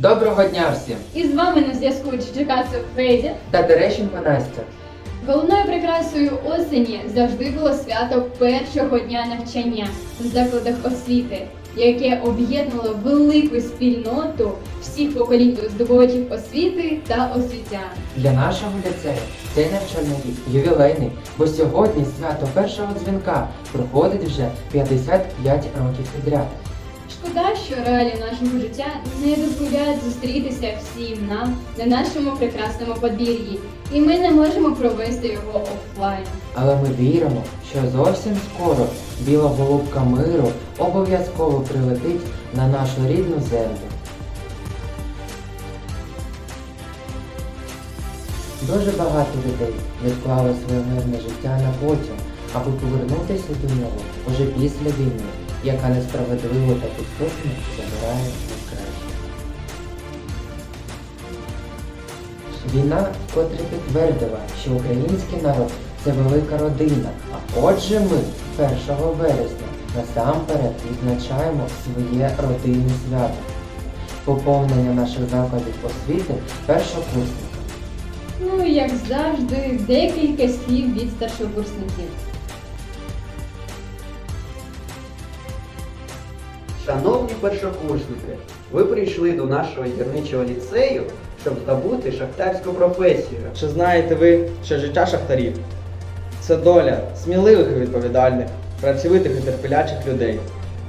Доброго дня всім! І з вами на зв'язку Черкасов Федя. Та Терещенко Настя. Головною прикрасою осені завжди було свято першого дня навчання в закладах освіти, яке об'єднувало велику спільноту всіх поколінь здобувачів освіти та освітян. Для нашого ліцею цей навчальний рік ювілейний, бо сьогодні свято першого дзвінка проходить вже 55 років підряд. Шкода, що реалії нашого життя не дозволяють зустрітися всім нам на нашому прекрасному подвір'ї, і ми не можемо провести його офлайн. Але ми віримо, що зовсім скоро біла голубка миру обов'язково прилетить на нашу рідну землю. Дуже багато людей відклали своє мирне життя на потім, аби повернутися до нього уже після війни, яка несправедливо та підступно забирає найкраще. Війна вкотре підтвердила, що український народ це велика родина. А отже ми 1 вересня насамперед відзначаємо своє родинне свято. Поповнення наших закладів освіти першокурсниками. Ну, і, як завжди, декілька слів від старшокурсників. Шановні першокурсники, ви прийшли до нашого гірничого ліцею, щоб здобути шахтарську професію. Чи знаєте ви, що життя шахтарів це доля сміливих і відповідальних, працьовитих і терпелячих людей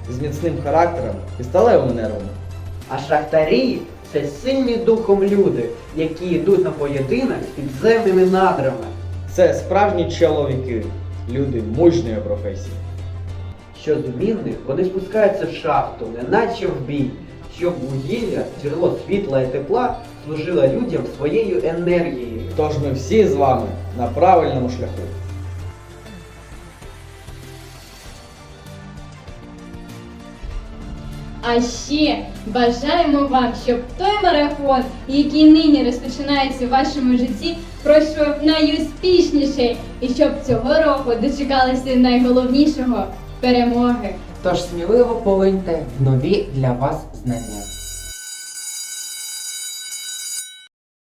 з міцним характером і сталевими нервами. А шахтарі це сильні духом люди, які йдуть на поєдинок з підземними надрами. Це справжні чоловіки, люди мужньої професії. Що змінних вони спускаються в шахту, неначе в бій, щоб вугілля, джерело світла і тепла служило людям своєю енергією. Тож ми всі з вами на правильному шляху. А ще бажаємо вам, щоб той марафон, який нині розпочинається в вашому житті, пройшов найуспішніше, і щоб цього року дочекалися найголовнішого перемоги. Тож сміливо полиньте в нові для вас знання.